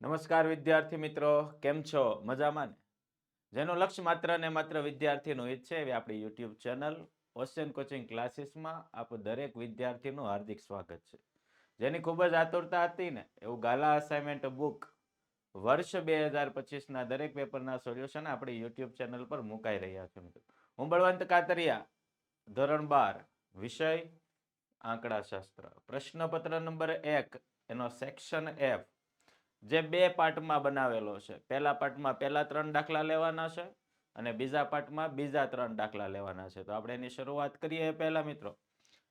નમસ્કાર વિદ્યાર્થી મિત્રો, કેમ છો? મજામાં ને? જેનું લક્ષ્ય માત્ર ને માત્ર વિદ્યાર્થીનું હિત છે, એવી આપણી યુટ્યુબ ચેનલ ઓશિયન કોચિંગ ક્લાસીસમાં આપ દરેક વિદ્યાર્થીનું હાર્દિક સ્વાગત છે. જેની ખૂબ જ આતુરતા હતી ને, એવું ગાલા અસાઇનમેન્ટ બુક વર્ષ બે હજાર પચીસના દરેક પેપરના સોલ્યુશન આપણી યુટ્યુબ ચેનલ પર મુકાઈ રહ્યા છે મિત્રો. હું બળવંત કાતરિયા, ધોરણ બાર, વિષય, આંકડાશાસ્ત્ર. પ્રશ્નપત્ર નંબર એક, એનો સેક્શન એફ જે બે પાર્ટમાં બનાવેલો છે. પહેલા પાર્ટમાં પહેલા ત્રણ દાખલા લેવાના છે અને બીજા પાર્ટમાં બીજા ત્રણ દાખલા લેવાના છે. તો આપણે એની શરૂઆત કરીએ પહેલા મિત્રો.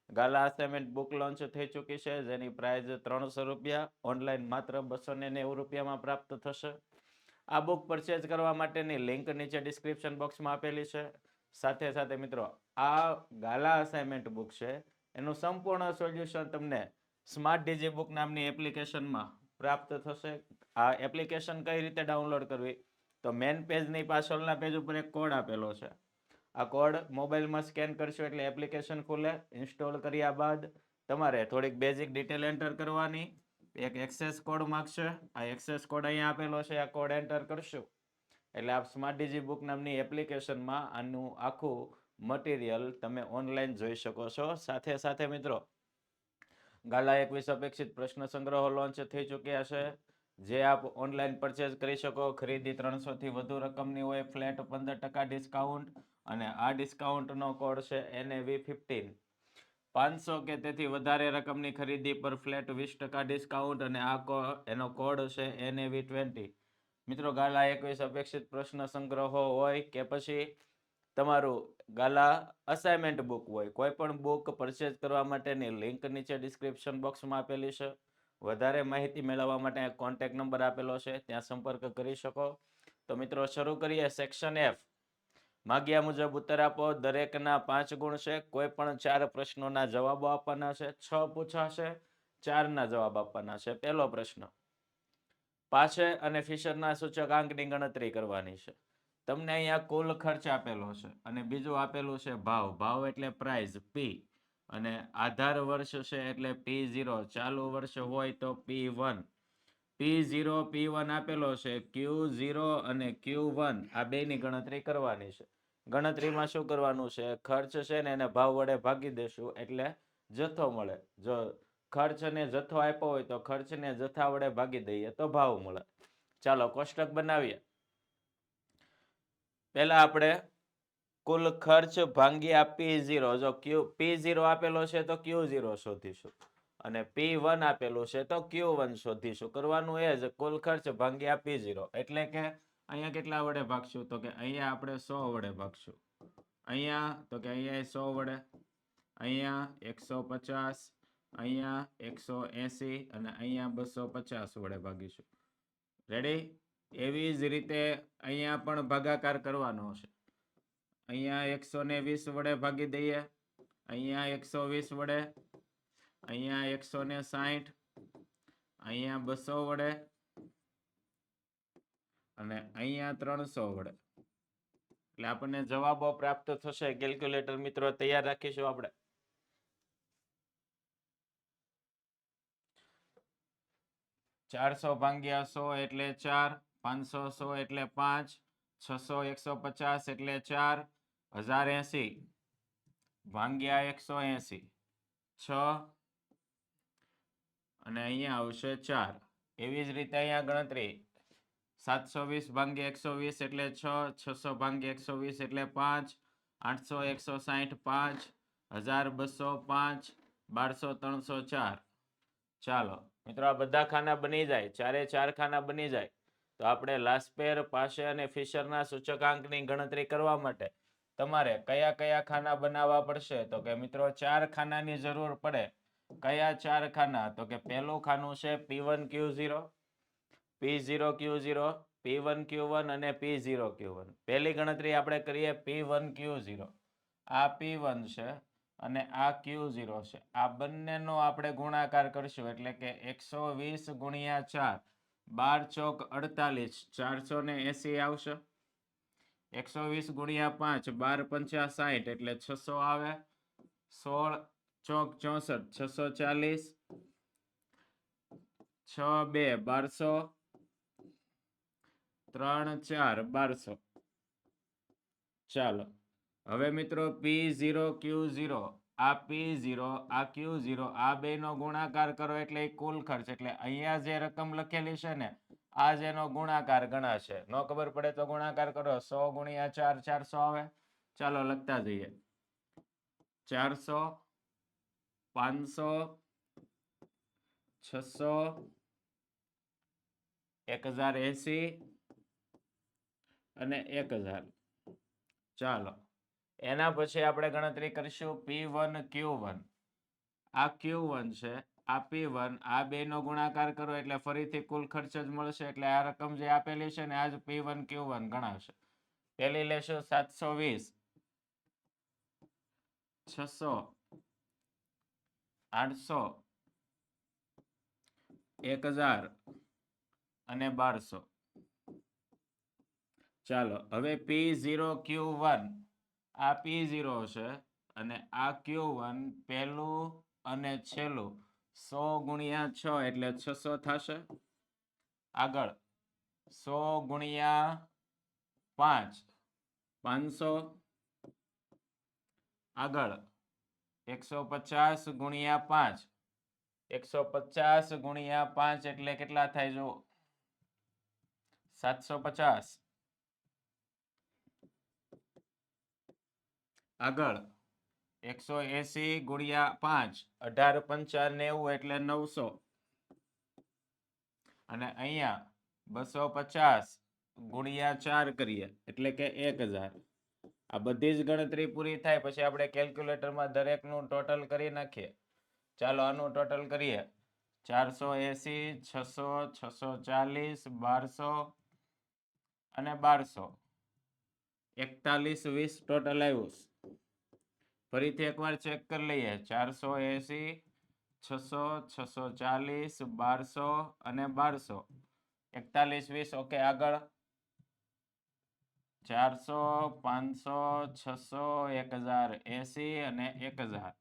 ગાલા અસાઇનમેન્ટ બુક લોન્ચ થઈ ચૂકી છે. જેની પ્રાઇસ ત્રણસો રૂપિયા ઓનલાઈન માત્ર બસો ને નેવું રૂપિયામાં પ્રાપ્ત થશે. આ બુક પરચેઝ કરવા માટેની લિંક નીચે ડિસ્ક્રિપ્શન બોક્સમાં આપેલી છે. સાથે સાથે મિત્રો, આ ગાલા અસાઇનમેન્ટ બુક છે. એનું સંપૂર્ણ સોલ્યુશન તમને સ્માર્ટ ડીજી બુક નામની એપ્લિકેશનમાં પ્રાપ્ત થશે. આ એપ્લિકેશન કઈ રીતે ડાઉનલોડ કરવી? તો મેન પેજની પાછળના પેજ ઉપર એક કોડ આપેલો છે. આ કોડ મોબાઈલમાં સ્કેન કરશો એટલે એપ્લિકેશન ખુલે ઇન્સ્ટોલ કર્યા બાદ તમારે થોડીક બેઝિક ડિટેલ એન્ટર કરવાની. એક એક્સેસ કોડ માગશે. આ એક્સેસ કોડ અહીંયા આપેલો છે. આ કોડ એન્ટર કરશું. એટલે આપ સ્માર્ટ ડીજી બુક નામની એપ્લિકેશનમાં આનું આખું મટીરિયલ તમે ઓનલાઈન જોઈ શકો છો. સાથે સાથે મિત્રો ગાલા એકવીસ અપેક્ષિત પ્રશ્ન સંગ્રહો લોન્ચ થઈ ચૂક્યા છે. જે આપ ઓનલાઈન પરચેઝ કરી શકો. ખરીદી ત્રણસો થી વધુ રકમની હોય ફ્લેટ પંદર ટકા ડિસ્કાઉન્ટ અને આ ડિસ્કાઉન્ટનો કોડ છે એનએવી ફિફ્ટીન પાંચસો કે તેથી વધારે રકમની ખરીદી પર ફ્લેટ વીસ ટકા ડિસ્કાઉન્ટ અને આ એનો કોડ છે એનએવી ટ્વેન્ટી મિત્રો ગાલા એકવીસ અપેક્ષિત પ્રશ્ન સંગ્રહો હોય કે પછી તમારું ગાલા અસાઇનમેન્ટ બુક હોય, કોઈ પણ બુક પરચેઝ કરવા માટેની લિંક નીચે ડિસ્ક્રિપ્શન બોક્સમાં આપેલી છે. વધારે માહિતી મેળવવા માટે કોન્ટેક્ટ નંબર આપેલો છે, ત્યાં સંપર્ક કરી શકો. તો મિત્રો, શરૂ કરીએ સેક્શન એફ માગ્યા મુજબ ઉત્તર આપો, દરેકના પાંચ ગુણ છે, કોઈ પણ ચાર પ્રશ્નોના જવાબો આપવાના છે, છ પૂછાશે, ચારના જવાબ આપવાના છે. પહેલો પ્રશ્ન પાછે અને ફિશરના સૂચકાંકની ગણતરી કરવાની છે. તમને અહીંયા કુલ ખર્ચ આપેલો છે અને બીજું આપેલું છે ભાવ. ભાવ એટલે પ્રાઇઝ પી અને આધાર વર્ષ છે એટલે પી ઝીરો ચાલુ વર્ષ હોય તો P one P zero P one આપેલો છે ક્યુ ઝીરો અને ક્યુ વન આ બેની ગણતરી કરવાની છે. ગણતરીમાં શું કરવાનું છે? ખર્ચ છે ને એને ભાવ વડે ભાગી દેશું એટલે જથ્થો મળે. જો ખર્ચને જથ્થો આપ્યો હોય તો ખર્ચને જથ્થા વડે ભાગી દઈએ તો ભાવ મળે. ચાલો કોષ્ટક બનાવીએ. પહેલા આપણે કુલ ખર્ચ ભાંગ્યા પી ઝીરો જો ક્યુ પી ઝીરો આપેલો છે તો ક્યુ ઝીરો શોધીશું. અને પી વન આપેલું છે તો ક્યુ વન શોધીશું. કરવાનું એ જ, કુલ ખર્ચ ભાંગ્યા પી ઝીરો એટલે કે અહીંયા કેટલા વડે ભાગશું? તો કે અહીંયા આપણે સો વડે ભાગશું. અહીંયા, તો કે અહીંયા સો વડે. અહીંયા એકસો પચાસ, અહીંયા એકસો એંસી અને અહીંયા બસો પચાસ વડે ભાગીશું. રેડી એવી જ રીતે અહીંયા પણ ભાગાકાર કરવાનો છે. અહીંયા એકસો ને વીસ વડે ભાગી દઈએ. અહીંયા એકસો વીસ વડે. અહીંયા એકસો ને સાહીઠ અહીંયા બસો વડે. અને અહીંયા ત્રણસો વડે. એટલે આપણને જવાબો પ્રાપ્ત થશે. કેલ્ક્યુલેટર મિત્રો તૈયાર રાખીશું આપણે. ચારસો ભાંગ્યા સો એટલે ચાર. પાંચસો સો એટલે પાંચ, છસો એકસો પચાસ એટલે ચાર, હજાર એસી. ભાગ્યા એકસો એસી. છ અને અહીંયા આવશે ચાર. એવી જ રીતે અહીંયા ગણતરી. સાતસો વીસ ભાગ્યા એકસો વીસ એટલે છ, છસો ભાગ્યા એકસો વીસ એટલે પાંચ, આઠસો એકસો સાઠ પાંચ, હજાર બસો પાંચ, બારસો ત્રણસો ચાર. ચાલો, મિત્રો, આ બધા ખાના બની જાય. ચારે ચાર ખાના બની જાય. તો આપણે લાસ્પેર પાસે અને ફિશરના સૂચકાંકની ગણતરી કરવા માટે તમારે કયા કયા ખાના બનાવવા પડશે? તો કે મિત્રો ચાર ખાનાની જરૂર પડે. કયા ચાર ખાના? તો કે પહેલું ખાનું છે P one Q zero P zero Q zero P one Q one અને પી ઝીરો ક્યુ વન પહેલી ગણતરી આપણે કરીએ પી વન ક્યુ ઝીરો આ પી વન છે અને આ ક્યુ ઝીરો છે. આ બંનેનો આપણે ગુણાકાર કરશું એટલે કે એકસો વીસ ગુણ્યા ચાર. બાર ચોક અડતાલીસ ચારસો ને એસી આવશે. એકસો વીસ ગુણ્યા પાંચ, બાર પંચા સાઠ, એટલે છસો આવે. સોળ ચોક ચોસઠ, છસો ચાલીસ. છ બે, બારસો. ત્રણ ચાર, બારસો. ચાલો. હવે મિત્રો પી ઝીરો ક્યુ ઝીરો આ પી ઝીરો આ ક્યુ ઝીરો આ બેનો ગુણાકાર કરો એટલે કુલ ખર્ચ, એટલે અહીંયા જે રકમ લખેલી છે ને, આ જેનો ગુણાકાર ગણાશે. ન ખબર પડે તો ગુણાકાર કરો. સો ગુણ્યા ચાર ચારસો આવે. ચાલો લખતા જઈએ. ચારસો, પાંચસો, છસો, એક હજાર એસી અને એક હજાર. ચાલો. એના પછી આપણે ગણતરી કરીશું પી વન ક્યુ વન આ ક્યુ વન છે, આ પી વન આ બે નો ગુણાકાર કરો એટલે ફરીથી કુલ ખર્ચ જ મળશે એટલે આ રકમ જે આપેલી છે ને આ જ પી વન ક્યુ વન ગણાવશે પેલી લેશું સાતસો વીસ. છસો. આઠસો. એક હજાર. અને બારસો. ચાલો, હવે પી ઝીરો ક્યુ વન આ પી ઝીરો છે અને આ ક્યુ વન પહેલું અને છેલ્લું સો ગુણ્યા છ એટલે છસો થશે. આગળ સો ગુણ્યા પાંચ પાંચસો. આગળ એકસો પચાસ ગુણ્યા પાંચ એકસો પચાસ ગુણ્યા પાંચ એટલે કેટલા થાય જો સાતસો પચાસ. આગળ. એકસો એસી ગુણ્યા પાંચ, અઢાર પંચા નેવું એટલે નવસો. અને અહીંયા બસો પચાસ ગુણ્યા ચાર કરીએ, એટલે કે એક હજાર. આ બધી જ ગણતરી પૂરી થાય, પછી આપણે કેલ્ક્યુલેટરમાં દરેકનું ટોટલ કરી નાખીએ. ચાલો આનું ટોટલ કરીએ. ચારસો એસી, છસો છસો ચાલીસ, બારસો અને બારસો. એકતાલીસ વીસ ટોટલ આવ્યું. ફરીથી એકવાર ચેક કરી લઈએ. ચારસો એસી, છસો છસો ચાલીસ, બારસો અને બારસો. એકતાલીસ, વીસ. ઓકે આગળ. ચારસો, પાંચસો, છસો, એક હજાર એસી અને એક હજાર.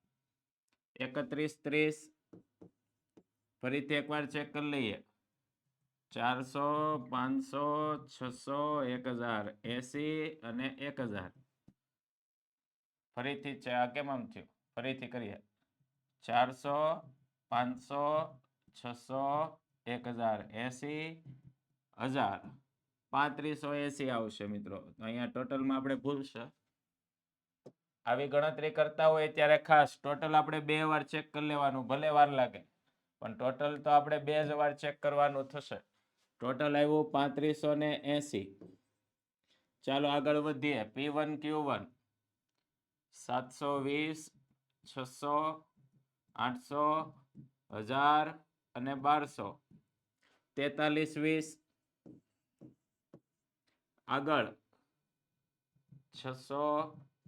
એકત્રીસ, ત્રીસ. ફરીથી એકવાર ચેક કરી લઈએ. ચારસો, પાંચસો, છસો, એક હજાર એસી અને એક હજાર. ફરીથી કેમ આમ થયું? ફરીથી કરીએ. ચારસો, પાંચસો, છસો, એક હજાર એસી, હજાર. પાંત્રીસો એસી આવશે મિત્રો. તો અહીંયા ટોટલમાં આપણે ભૂલશે આવી ગણતરી કરતા હોય ત્યારે ખાસ ટોટલ આપણે બે વાર ચેક કરી લેવાનું, ભલે વાર લાગે. પણ ટોટલ તો આપણે બે જ વાર ચેક કરવાનું થશે. ટોટલ આવ્યું પાંત્રીસો ને એસી. ચાલો આગળ વધીએ. P one Q one. સાતસો વીસ છસો આઠસો હજાર અને બારસો તેતાલીસ વીસ આગળ છસો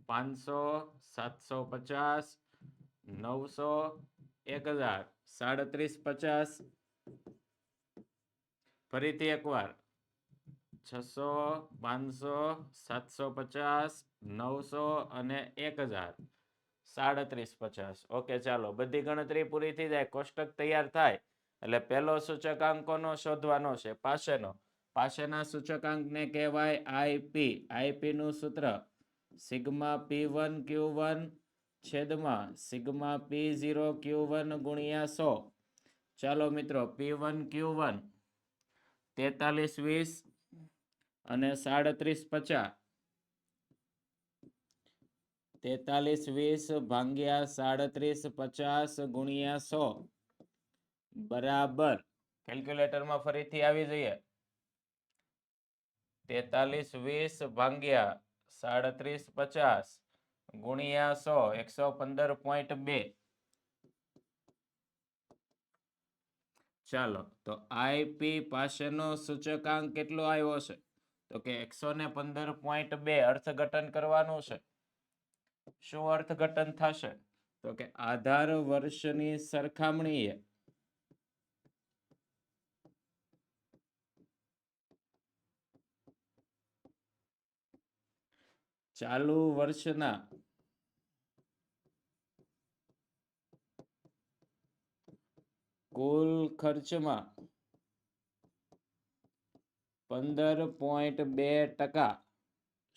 પાંચસો સાતસો પચાસ નવસો એક હજાર સાડત્રીસ પચાસ ફરીથી એકવાર છસો પાંચસો સાતસો પચાસ નવસો અને એક હજાર સાડત્રીસ પચાસ. ઓકે, ચાલો. બધી ગણતરી પૂરી થઈ જાય. કોષ્ટક તૈયાર થાય. એટલે પહેલો સૂચકાંકોનો શોધવાનો છે. પાસેનો પાસેના સૂચકાંકને કહેવાય આઈપી આઈપી નું સૂત્ર sigma P one Q one છેદમાં sigma P zero Q one ગુણ્યા સો. ચાલો મિત્રો, પી વન ક્યુ વન તેતાલીસ વીસ અને સાડત્રીસ પચાસ. તેતાલીસ, વીસ, ભાંગ્યા સાડત્રીસ, પચાસ ગુણ્યા સો. બરાબર. કેલ્ક્યુલેટરમાં ફરીથી આવી જઈએ. તેતાલીસ, વીસ, ભાંગ્યા સાડત્રીસ, પચાસ ગુણ્યા સો, એકસો પંદર પોઈન્ટ બે. ચાલો, તો આઈપી પાસેનો સૂચકાંક કેટલો આવ્યો છે? તો કે એકસો ને પંદર પોઈન્ટ બે અર્થઘટન કરવાનું છે. શું અર્થઘટન થશે? તો કે આધાર વર્ષની સરખામણીએ. ચાલુ વર્ષના. કુલ ખર્ચમાં પંદર પોઈન્ટ બે ટકા.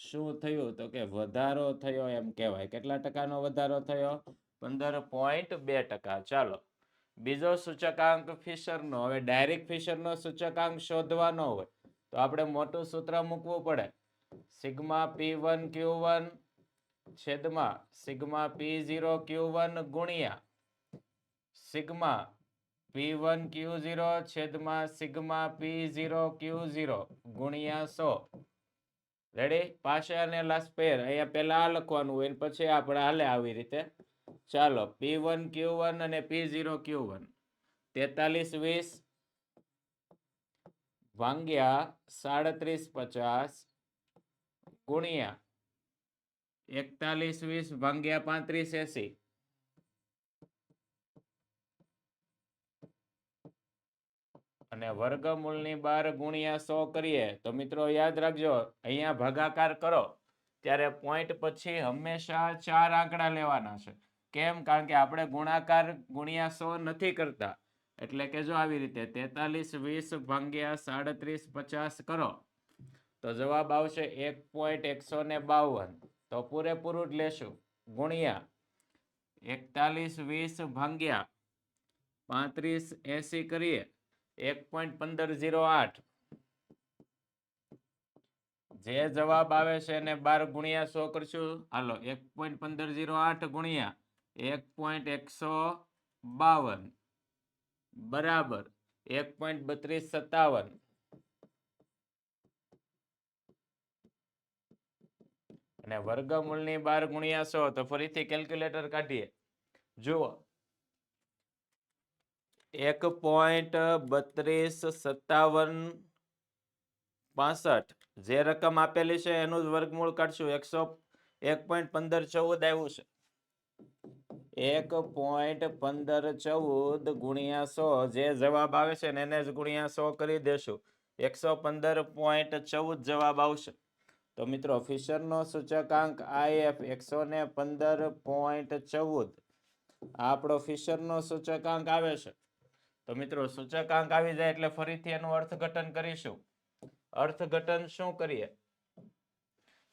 શું થયું? તો કે વધારો થયો એમ કહેવાય. કેટલા ટકાનો વધારો થયો? પંદર પોઈન્ટ બે ટકા. ચાલો. બીજો સૂચકાંક ફિશરનો. હવે ડાયરેક્ટ ફિશરનો સૂચકાંક શોધવાનો હોય, તો આપણે મોટું સૂત્ર મૂકવું પડે. Sigma P one Q one છેદમાં sigma P zero Q one ગુણ્યા sigma P one Q zero છેદમાં sigma P zero Q zero ગુણ્યા સો. રેડી પાસે અને લાસ્ટ પેર અહીંયા પહેલા આ લખવાનું હોય પછી આપણે હાલે આવી રીતે. ચાલો પી વન ક્યુ વન અને પી ઝીરો ક્યુ વન તેતાલીસ, વીસ. ભાંગ્યા સાડત્રીસ, પચાસ. ગુણ્યા એકતાલીસ, વીસ, ભાંગ્યા પાંત્રીસ, એસી. અને વર્ગમૂળની બાર ગુણ્યા સો કરીએ, તો મિત્રો યાદ રાખજો, અહીંયા ભાગાકાર કરો. ત્યારે પોઈન્ટ પછી હંમેશા ચાર આંકડા લેવાના છે. કેમ? કારણ કે આપણે ગુણાકાર ગુણ્યા સો નથી કરતા. એટલે કે જો આવી રીતે તેતાલીસ, વીસ ભાગ્યા સાડત્રીસ, પચાસ કરો. તો જવાબ આવશે એક પોઈન્ટ એકસો ને બાવન. તો પૂરેપૂરું જ લેશું. ગુણ્યા એકતાલીસ, વીસ ભાગ્યા પાંત્રીસ, એસી કરીએ. એક પોઈન્ટ પંદર ઝીરો આઠ. જે જવાબ આવે છે એને બાર ગુણ્યા સો કરશું. હાલો, એક પોઈન્ટ પંદર ઝીરો આઠ ગુણ્યા એક પોઈન્ટ એકસો બાવન. બરાબર, એક પોઈન્ટ બત્રીસ સત્તાવન. અને વર્ગમૂળની બાર ગુણ્યા સો, તો ફરીથી કેલ્ક્યુલેટર કાઢીએ. જુઓ એક પોઈન્ટ બત્રીસ સત્તાવન પાસઠ. જે રકમ આપેલી છે એનું જ વર્ગમૂળ કાઢશું. એકસો એક પોઈન્ટ પંદર ચૌદ આવ્યું છે. એક પોઈન્ટ પંદર ચૌદ ગુણ્યા સો જે જવાબ આવે છે ને એને જ ગુણ્યા સો કરી દેશું. એકસો પંદર પોઈન્ટ ચૌદ જવાબ આવશે. તો મિત્રો, ફિશરનો સૂચકાંક આઈએફ એકસો ને પંદર પોઈન્ટ ચૌદ. આપણો ફિશરનો સૂચકાંક આવે છે. તો મિત્રો, સૂચકાંક આવી જાય એટલે ફરીથી એનું અર્થઘટન કરીશું. અર્થઘટન શું કરીએ?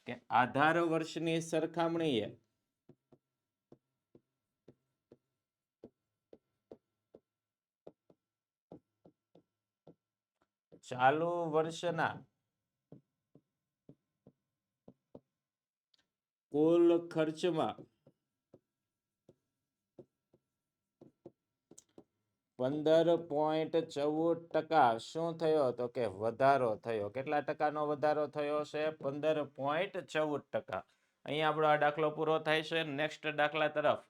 કે આધાર વર્ષની સરખામણીએ ચાલુ વર્ષના કુલ ખર્ચમાં પંદર પોઈન્ટ ચૌદ ટકા. શું થયો તો કે વધારો થયો? કેટલા ટકાનો વધારો થયો છે? પંદર પોઈન્ટ ચૌદ ટકા. અહીંયા આપણો આ દાખલો પૂરો થાય છે. નેક્સ્ટ દાખલા તરફ.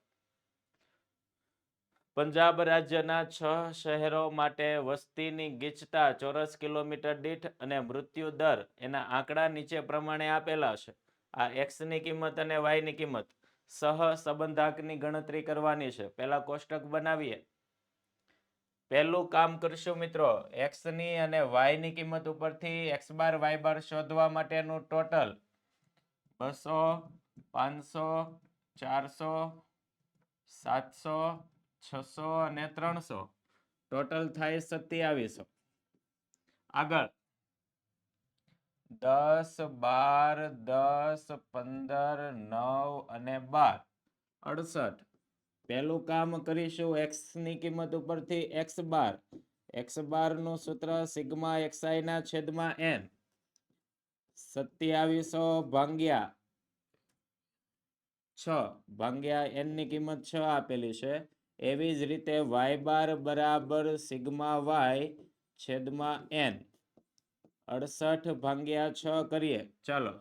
પંજાબ રાજ્યના છ શહેરો માટે વસ્તીની ગીચતા ચોરસ કિલોમીટર દીઠ અને મૃત્યુ દર એના આંકડા નીચે પ્રમાણે આપેલા છે. આ એક્સની કિંમત અને વાયની કિંમત સહ સંબંધાકની ગણતરી કરવાની છે. પહેલા કોષ્ટક બનાવીએ. પહેલું કામ કરશું મિત્રો એક્સની અને વાયની કિંમત ઉપરથી એક્સ બાર વાય બાર શોધવા માટેનું ટોટલ બસો, પાંચસો, ચારસો, સાતસો, છસો અને ત્રણસો. ટોટલ થાય સત્યાવીસો. આગળ. દસ, બાર, દસ, પંદર, નવ અને બાર. અડસઠ. પહેલું કામ કરીશું એક્સની કિંમત ઉપરથી એક્સ બાર. એક્સ બારનું સૂત્ર સિગ્મા એક્સઆઈ ના છેદમાં એન સત્યાવીસો ભાંગ્યા છ. ભાંગ્યા એનની કિંમત છ આપેલી છે. એવી જ રીતે વાય બાર બરાબર સિગ્મા વાય છેદમાં એન અડસઠ ભાંગ્યા છ કરીએ. ચાલો,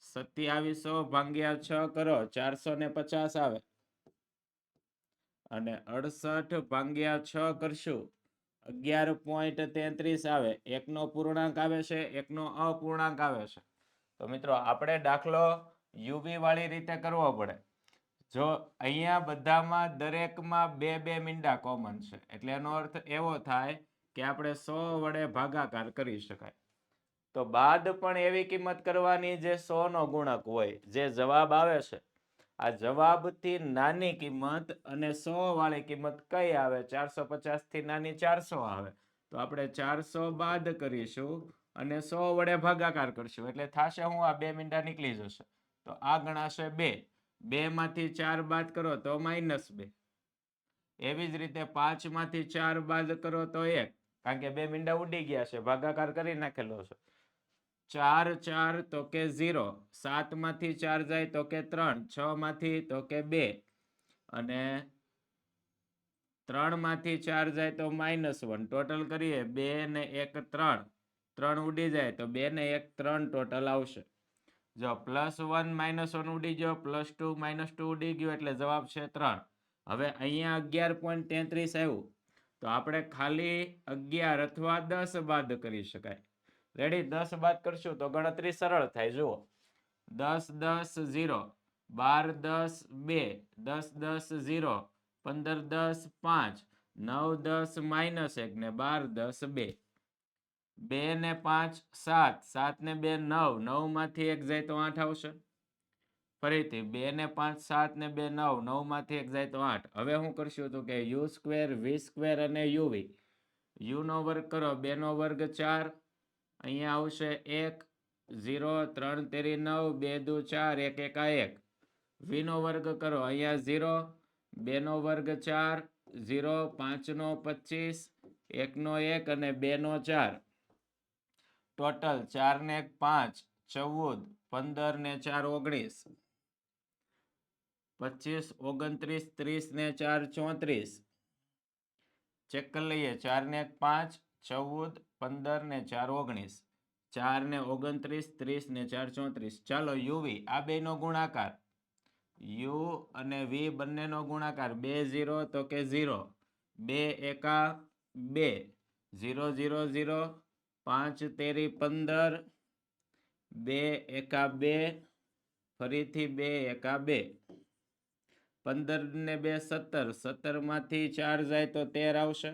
સત્યાવીસો ભાંગ્યા છ કરો. ચારસો ને પચાસ આવે. અને અડસઠ ભાગ્યા છ કરશું. અગિયાર પોઈન્ટ તેત્રીસ આવે. એકનો પૂર્ણાંક આવે છે, એકનો અપૂર્ણાંક આવે છે. તો મિત્રો, આપણે દાખલો યુવી વાળી રીતે કરવો પડે. જો અહીંયા બધામાં દરેકમાં બે બે મીંડા કોમન છે, એટલે એનો અર્થ એવો થાય કે આપણે સો વડે ભાગાકાર કરી શકાય. તો બાદ પણ એવી કિંમત કરવાની જે સો નો ગુણક હોય, જે જવાબ આવે છે આ જવાબથી નાની કિંમત અને સો વાળી કિંમત કઈ આવે? ચારસો પચાસથી નાની ચારસો આવે. તો આપણે ચારસો બાદ કરીશું અને સો વડે ભાગાકાર કરશું. એટલે થશે હું આ બે મીંડા નીકળી જશે. તો આ ગણાશે બે. બે માંથી ચાર બાદ કરો તો માઇનસ બે. એવી જ રીતે પાંચમાંથી ચાર બાદ કરો તો એક. કારણ કે બે મીંડા ઉડી ગયા છે. ભાગાકાર કરી નાખેલો છે. ચાર ચાર તો કે ઝીરો. સાતમાંથી ચાર જાય તો કે ત્રણ. છ માંથી તો કે બે. અને ત્રણમાંથી ચાર જાય તો માઇનસ વન. ટોટલ કરીએ બે ને એક ત્રણ. ત્રણ ઉડી જાય તો બે ને એક ત્રણ ટોટલ આવશે. જો પ્લસ વન માઇનસ વન ઉડી ગયો, પ્લસ ટુ માઇનસ ટુ ઉડી ગયું એટલે જવાબ છે ત્રણ. હવે અહીંયા અગિયાર પોઈન્ટ તેત્રીસ આવ્યું. તો આપણે ખાલી અગિયાર અથવા દસ બાદ કરી શકાય. રેડી દસ બાદ કરશું તો ગણતરી સરળ થાય. જુઓ. દસ દસ, ઝીરો. બાર, દસ, બે. દસ દસ, ઝીરો. પંદર, દસ, પાંચ. નવ, દસ, માઇનસ એક ને બાર, દસ, બે. બે ને પાંચ, સાત. સાત ને બે, નવ. નવમાંથી એક જાય તો આઠ આવશે. ફરીથી બે ને પાંચ, સાત ને બે, નવ. નવમાંથી એક જાય તો આઠ. હવે હું કરશું તો કે યુ સ્ક્વેર, વી સ્ક્વેર અને યુવી યુ નો વર્ગ કરો. બે નો વર્ગ ચાર. અહીંયા આવશે એક, ઝીરો, ત્રણ, તેરી, નવ, બે, દુ, ચાર, એક, એકા એક. વીનો વર્ગ કરો. અહીંયા ઝીરો, બેનો વર્ગ ચાર, ઝીરો, પાંચનો પચીસ, એકનો એક અને બેનો ચાર. ટોટલ ચાર ને એક, પાંચ, ચૌદ પંદર ને ચાર, ઓગણીસ. પચીસ, ઓગણત્રીસ ત્રીસ ને ચાર, ચોત્રીસ. ચેક કરી લઈએ. ચાર ને એક, પાંચ, ચૌદ પંદર ને ચાર ઓગણીસ, ચાર ને ઓગણત્રીસ, ત્રીસ ને ચાર ચોત્રીસ. ચાલો યુવી, આ બેનો ગુણાકાર. યુ અને વી બંનેનો ગુણાકાર. બે ઝીરો તો કે ઝીરો. બે એકા બે. Zero zero zero. પાંચ તેરી પંદર. બે એકા બે. ફરીથી બે એકા બે. પંદર ને બે સત્તર. સત્તરમાંથી ચાર જાય તો તેર આવશે.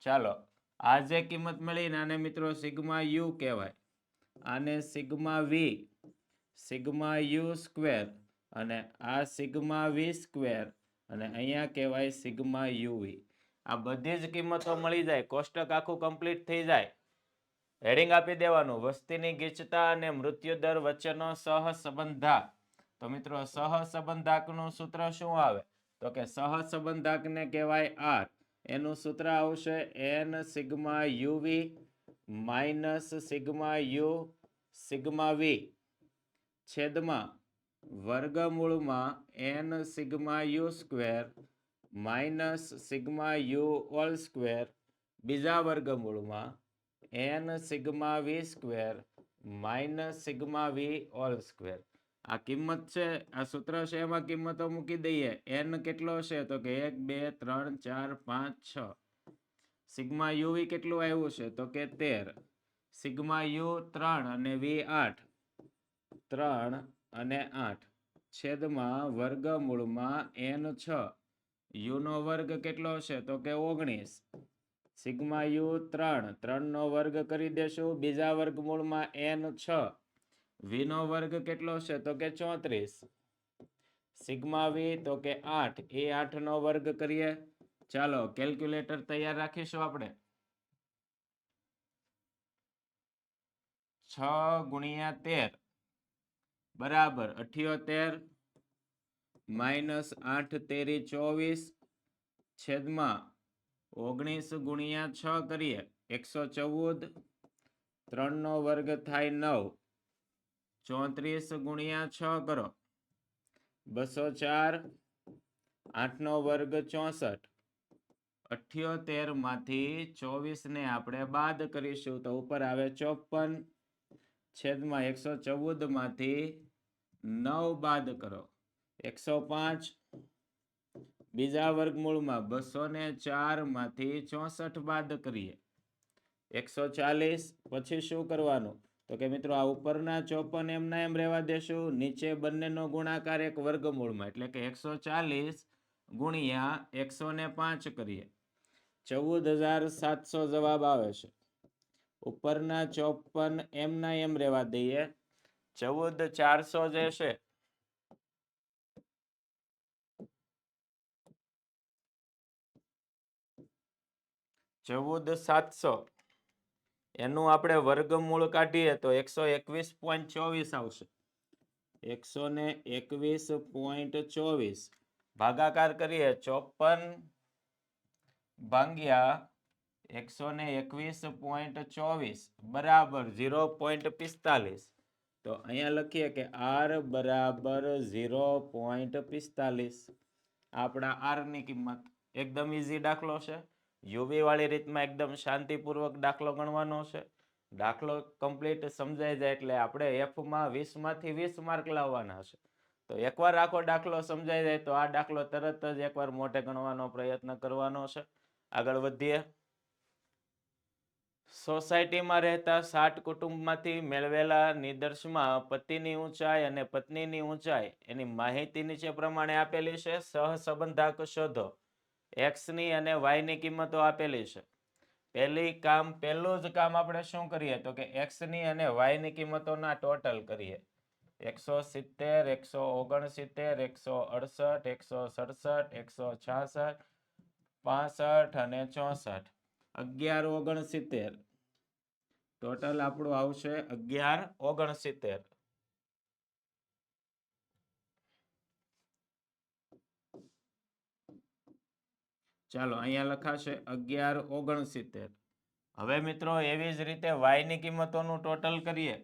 ચાલો. આ જે કિંમત મળી આને મિત્રો સિગ્મા યુ કહેવાય. આને sigma V sigma U square અને આ સિગ્મા વી સ્ક્વેર અને અહીંયા કહેવાય સિગ્મા યુવી આ બધી જ કિંમતો મળી જાય, કોષ્ટક આખું કમ્પ્લીટ થઈ જાય. હેડિંગ આપી દેવાનું, વસ્તીની ગીચતા અને મૃત્યુ દર વચ્ચેનો સહસંબંધાક તો મિત્રો, સહસંબંધાકનું સૂત્ર શું આવે? તો કે સહસંબંધાકને કહેવાય આર એનું સૂત્ર આવશે N sigma UV minus sigma U sigma V. છેદમાં વર્ગમૂળમાં N sigma U square minus sigma U all square. બીજા વર્ગમૂળમાં N sigma V square minus sigma V all square. આ કિંમત છે, આ સૂત્ર છે, એમાં કિંમતો મૂકી દઈએ. એન કેટલો છે તો કે એક, બે, ત્રણ, ચાર, પાંચ, છ. સિગ્મા યુવી કેટલું આવ્યું છે? તો કે તેર. સિગ્મા યુ ત્રણ અને વી આઠ. ત્રણ અને આઠ. છેદમાં વર્ગમૂળમાં એન છ. યુનો વર્ગ કેટલો છે તો કે ઓગણીસ. સિગ્મા યુ ત્રણ. ત્રણનો વર્ગ કરી દેશું. બીજા વર્ગમૂળમાં એન છ. વીનો વર્ગ કેટલો છે? તો કે ચોત્રીસ. સિગ્મા વી તો કે આઠ. એ આઠનો વર્ગ કરીએ. ચાલો, કેલ્ક્યુલેટર તૈયાર રાખીશું આપણે. છ ગુણ્યા તેર. બરાબર, અઠ્યોતેર માઇનસ આઠ તેરી ચોવીસ. છેદમાં ઓગણીસ ગુણ્યા છ કરીએ. એકસો ચૌદ. ત્રણનો વર્ગ થાય નવ. ચોત્રીસ ગુણ્યા છ કરો. બસો ચાર આઠનો વર્ગ ચોસઠ. અઠ્યોતેરમાંથી ચોવીસ ને આપણે બાદ કરીશું તો ઉપર આવે ચોપન, છેદમાં એકસો ચૌદમાંથી નવ બાદ કરો. એકસો પાંચ, બીજા વર્ગમૂળમાં બસો ને ચારમાંથી ચોસઠ બાદ કરીએ. એકસો ચાલીસ, પછી શું કરવાનું? તો કે મિત્રો, આ ઉપરના ચોપન એમના એમ રહેવા દેશું. નીચે બંનેનો ગુણાકાર એક વર્ગમૂળમાં, એટલે કે એકસો ચાલીસ ગુણ્યા એકસો ને પાંચ કરીએ. ચૌદ હજાર સાતસો જવાબ આવે છે. ઉપરના ચોપન એમના એમ રહેવા દઈએ. ચૌદ ચારસો જે છે, ચૌદ સાતસો એનું આપણે વર્ગમૂળ કાઢીએ તો એકસો એકવીસ પોઈન્ટ ચોવીસ આવશે. એકસો ને એકવીસ પોઈન્ટ ચોવીસ. ભાગાકાર કરીએ, ચોપન ભાંગ્યા એકસો ને એકવીસ પોઈન્ટ ચોવીસ. બરાબર ઝીરો પોઈન્ટ પિસ્તાલીસ. તો અહીંયા લખીએ કે આર બરાબર ઝીરો પોઈન્ટ પિસ્તાલીસ. આપણા આરની કિંમત એકદમ ઈઝી દાખલો છે. યુવી વાળી રીતમાં એકદમ શાંતિપૂર્વક દાખલો ગણવાનો છે. દાખલો કમ્પ્લીટ સમજાઈ જાય એટલે આપણે એફમાં વીસમાંથી વીસ માર્ક લાવવાના છે. તો એકવાર આખો દાખલો સમજાઈ જાય તો આ દાખલો તરત જ એકવાર મોઢે ગણવાનો પ્રયત્ન કરવાનો છે. આગળ વધીએ. સોસાયટીમાં રહેતા સાઠ કુટુંબમાંથી મેળવેલા નિદર્શમાં પતિની ઊંચાઈ અને પત્નીની ઊંચાઈ એની માહિતી નીચે પ્રમાણે આપેલી છે. સહસંબંધાક શોધો. એક્સની અને વાયની કિંમતો આપેલી છે. પહેલી કામ, પહેલું જ કામ આપણે શું કરીએ? તો કે એક્સની અને વાયની કિંમતોના ટોટલ કરીએ. એકસો સિત્તેર, એકસો ઓગણસિત્તેર, એકસો અડસઠ, એકસો સડસઠ, એકસો છાસઠ, પાસઠ અને ચોસઠ. અગિયાર ઓગણસિત્તેર. ટોટલ આપણું આવશે અગિયાર ઓગણસિત્તેર. ચાલો અહીંયા લખાશે અગિયાર ઓગણસિત્તેર. હવે મિત્રો એવી જ રીતે વાયની કિંમતોનું ટોટલ કરીએ.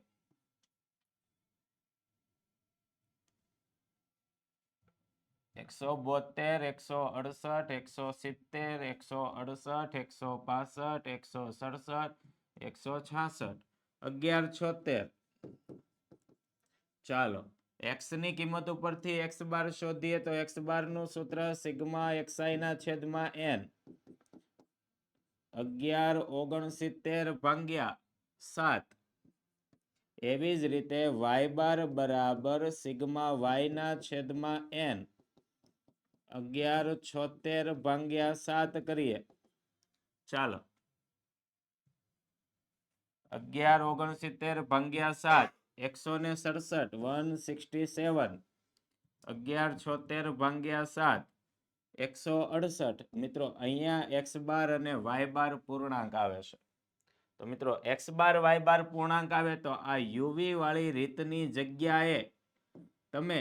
એકસો બોતેર એકસો અડસઠ, એકસો સિત્તેર, એકસો અડસઠ, એકસો પાસઠ, એકસો સડસઠ, એકસો છાસઠ. અગિયાર છોતેર ચાલો. એક્સની કિંમત ઉપરથી એક્સ બાર શોધીએ તો એક્સ બારનું સૂત્ર સિગ્મા એક્સઆઈ ના છેદમાં એન અગિયાર ઓગણસિત્તેર ભાગ્યા સાત. એવી જ રીતે વાય બાર બરાબર સિગ્મા વાય ના છેદમાં એન અગિયાર છોતેર ભાગ્યા સાત કરીએ. ચાલો. અગિયાર ઓગણસિત્તેર ભાગ્યા સાત. એકસો ને સડસઠ વન સિક્સટી સેવન અગિયાર છોતેર ભાંગ્યા સાત એકસો અડસઠ. મિત્રો, અહીંયા એક્સ બાર અને વાય બાર પૂર્ણાંક આવે છે. તો મિત્રો, એક્સ બાર, વાય બાર પૂર્ણાંક આવે તો આ યુવી વાળી રીતની જગ્યાએ તમે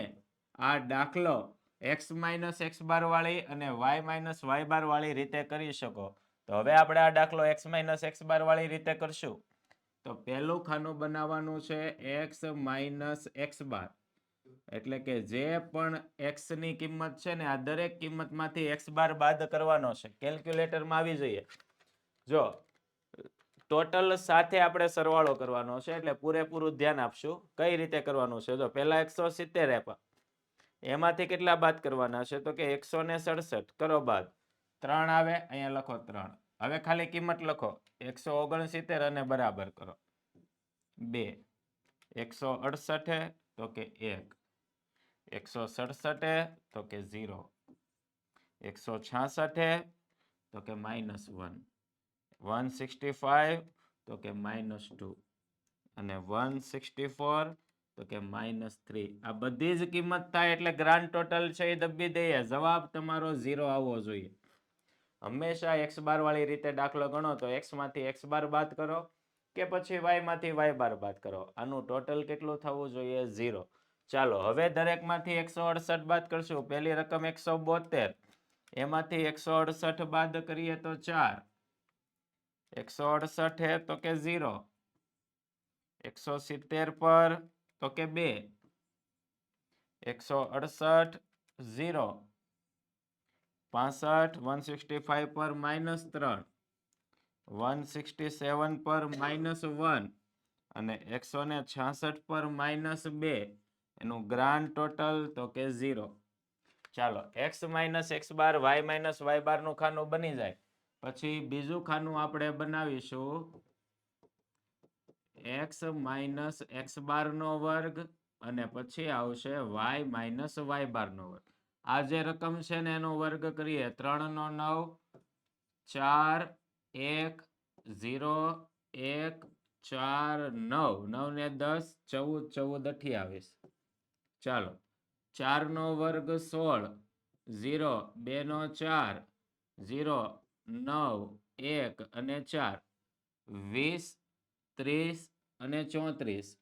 આ દાખલો એક્સ માઇનસ એક્સ બાર વાળી અને વાય માઇનસ વાય બાર વાળી રીતે કરી શકો. તો હવે આપણે આ દાખલો એક્સ માઇનસ એક્સ બાર વાળી રીતે કરશું. તો પહેલું ખાનું બનાવવાનું છે એક્સ માઇનસ એક્સ બાર એટલે કે જે પણ એક્સની કિંમત છે ને આ દરેક કિંમતમાંથી એક્સ બાર બાદ કરવાનો છે. કેલ્ક્યુલેટરમાં આવી જઈએ. જો ટોટલ સાથે આપણે સરવાળો કરવાનો છે એટલે પૂરેપૂરું ધ્યાન આપશું. કઈ રીતે કરવાનું છે? જો, પહેલા એકસો સિત્તેર આપ્યા. એમાંથી કેટલા બાદ કરવાના છે? તો કે એકસો સડસઠ. કરો બાદ. ત્રણ આવે, અહીંયા લખો ત્રણ. હવે ખાલી કિંમત લખો. એકસો ઓગણસિત્તેર અને બરાબર કરો. બે. એકસો અડસઠે તો કે એક. એકસો સડસઠે તો કે ઝીરો. એકસો છાસઠે તો કે minus one. One sixty five તો કે માઇનસ ટુ. અને વન સિક્સટી ફોર તો કે માઇનસ થ્રી. આ બધી જ કિંમત થાય એટલે ગ્રાન્ડ ટોટલ છે એ દબી દઈએ. જવાબ તમારો ઝીરો આવવો જોઈએ. હંમેશા એક્સ બાર વાળી રીતે દાખલો ગણો તો એક્સમાંથી એક્સ બાર બાદ કરો કે પછી વાયમાંથી વાય બાર બાદ કરો. આનું ટોટલ કેટલું થવું જોઈએ? ઝીરો ચાલો, હવે દરેકમાંથી એકસો અડસઠ બાદ કરશું. પહેલી રકમ એકસો બોતેર. એમાંથી એકસો અડસઠ બાદ કરીએ તો ચાર. એકસો અડસઠ હે તો કે ઝીરો એકસો સિત્તેર પર તો કે બે. એકસો અડસઠ ઝીરો પાસઠ, વન સિક્સટી ફાઈવ પર માઇનસ ત્રણ, વન સિક્સટી સેવન પર માઇનસ વન અને એકસો ને છાસઠ પર માઇનસ બે, એનું ગ્રાન્ડ ટોટલ તો કે ઝીરો. ચાલો, X minus X bar, Y minus Y બારનું ખાનું બની જાય. પછી બીજું ખાનું આપણે બનાવીશું. એક્સ માઇનસ એક્સ બારનો વર્ગ અને પછી આવશે વાય માઇનસ વાય બારનો વર્ગ. આ જે રકમ છે ને એનો વર્ગ કરીએ, ત્રણનો નવ, ચાર, એક, ઝીરો, એક, ચાર, નવ. નવ ને દસ, ચૌદ ચૌદ અઠ્યાવીસ ચાલો. ચારનો વર્ગ સોળ, ઝીરો, બેનો ચાર, ઝીરો, નવ, એક અને ચાર. વીસ, ત્રીસ અને ચોત્રીસ.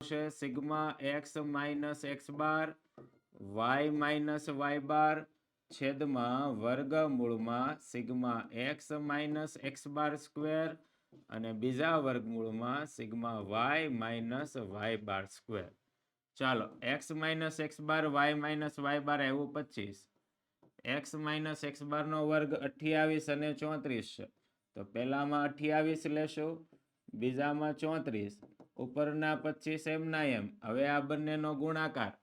છે sigma X minus X bar Y minus Y bar છેદમાં વર્ગમૂળમાં sigma X minus X bar square અને બીજા વર્ગમૂળમાં sigma Y minus Y bar square. ચાલો, X minus X bar, Y minus Y bar આવ્યું પચીસ. એક્સ માઇનસ એક્સ બારનો વર્ગ અઠ્યાવીસ અને ચોત્રીસ છે. તો પહેલામાં અઠ્યાવીસ લેશો, બીજામાં ચોત્રીસ, ઉપરના પચીસ એમના એમ. હવે આ બંનેનો ગુણાકાર.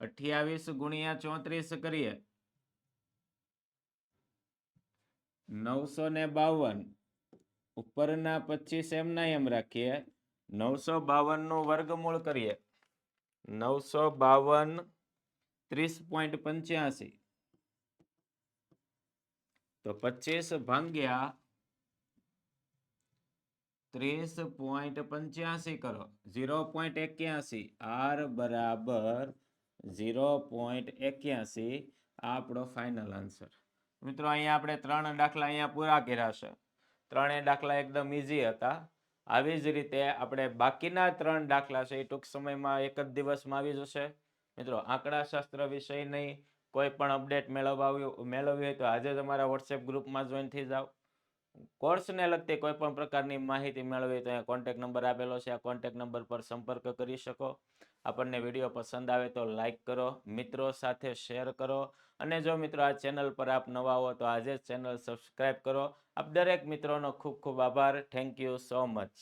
અઠ્યાવીસ ગુણ્યા ચોત્રીસ કરીએ. નવસો ને બાવન. ઉપરના પચીસ એમના એમ રાખીએ. નવસો બાવનનું વર્ગમૂળ કરીએ. નવસો બાવન, ત્રીસ પોઈન્ટ પંચ્યાસી. તો પચીસ ભાંગ્યા ત્રીસ પોઈન્ટ પંચ્યાસી કરો. ઝીરો પોઈન્ટ એક્યાસી. આર બરાબર ઝીરો પોઈન્ટ એક્યાસી આપણો ફાઇનલ આન્સર મિત્રો, અહીંયા આપણે ત્રણ દાખલા અહીંયા પૂરા કર્યા છે. ત્રણેય દાખલા એકદમ ઇઝી હતા. આવી જ રીતે આપણે બાકીના ત્રણ દાખલા છે, એ ટૂંક સમયમાં એક જ દિવસમાં આવી જશે. મિત્રો, આંકડાશાસ્ત્ર વિષયની કોઈ પણ અપડેટ મેળવવા મેળવવી હોય તો આજે જ અમારા વોટ્સએપ ગ્રુપમાં જોઈન થઈ જાઓ. કોર્સને લગતી કોઈ પણ પ્રકારની માહિતી મેળવી તો અહીંયા કોન્ટેક્ટ નંબર આપેલો છે. આ કોન્ટેક્ટ નંબર પર સંપર્ક કરી શકો. આપણને વીડિયો પસંદ આવે તો લાઇક કરો, મિત્રો સાથે શેર કરો અને જો મિત્રો આ ચેનલ પર આપ નવા હો તો આજે જ ચેનલ સબસ્ક્રાઈબ કરો. આપ દરેક મિત્રોનો ખૂબ ખૂબ આભાર. Thank you so much